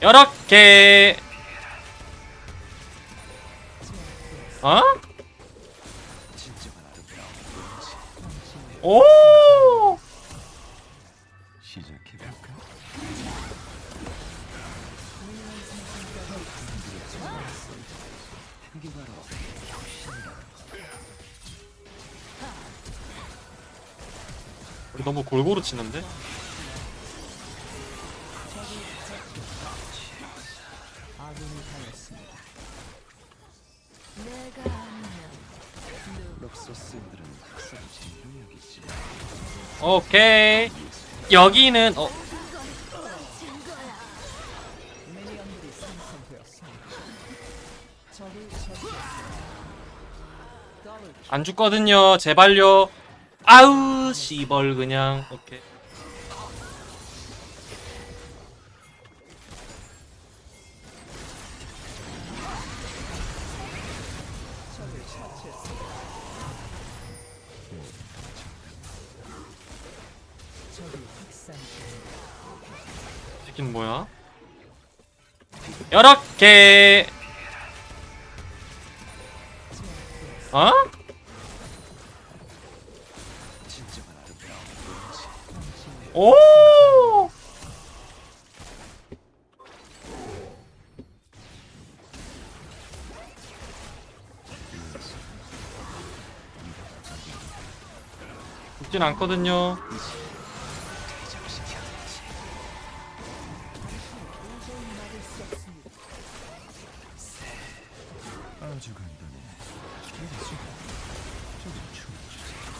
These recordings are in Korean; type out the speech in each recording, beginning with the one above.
이렇게 어? 오. 우리 너무 골고루 치는데 오케이. 여기는 어. 안 죽거든요. 제발요. 아우 씨벌 그냥. 오케이 새끼는 뭐야? 이렇게 어? 진정한 아름다움 오! 죽진 않거든요.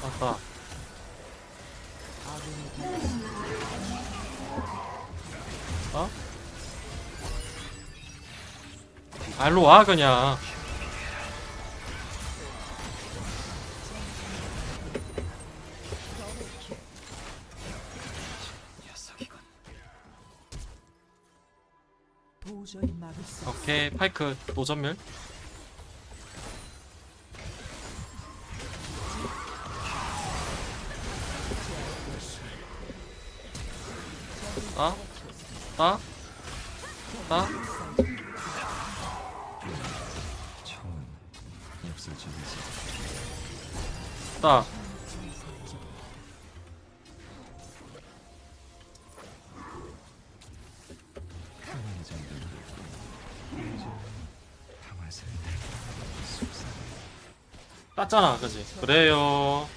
맞다. 어? 알로 와 그냥. 오케이 파이크 노전멸. 잠들고 이제 가마솥을 속삭여. 땄잖아 그지? 그래요.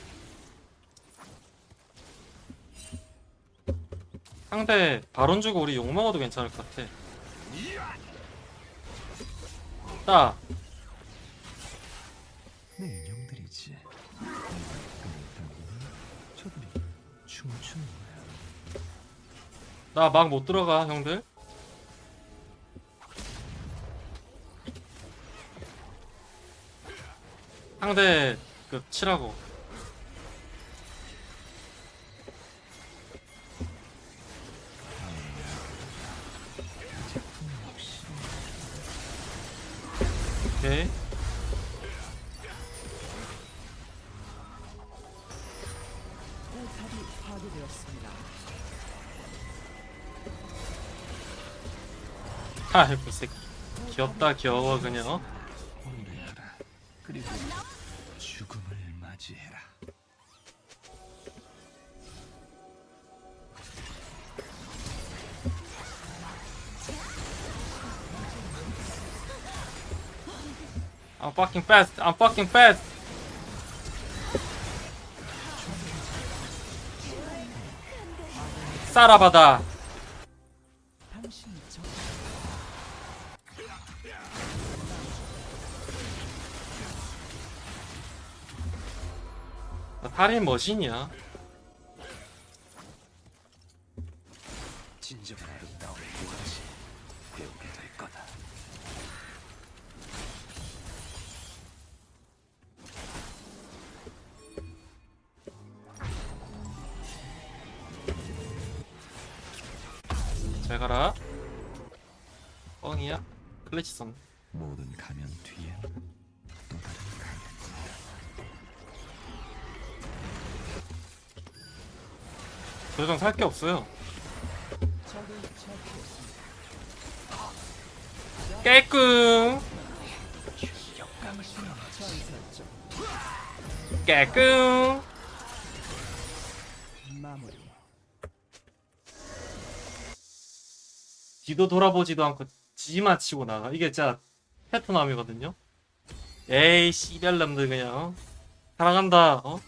상대 바론 주고 우리 욕 먹어도 괜찮을 것 같아. 따. 내 인형들이지. 저들이 춤을 추는 거야. 나 막 못 들어가 형들. 상대 그 치라고. 오케이. 아이고 새끼. 귀엽다 귀여워 그냥. 어? I'm fucking fast. I'm fucking fast. 나 살인 머신이야. 진정한 아 잘 가라. 뻥이야. 클래치성. 모든 가면 뒤엔 또 다른 가면. 더 이상 살 게 없어요. 전설적 깨끔 마무리. 뒤도 돌아보지도 않고 지만 치고 나가 이게 진짜 베트남이거든요 에이 씨발놈들 그냥 어? 사랑한다 어?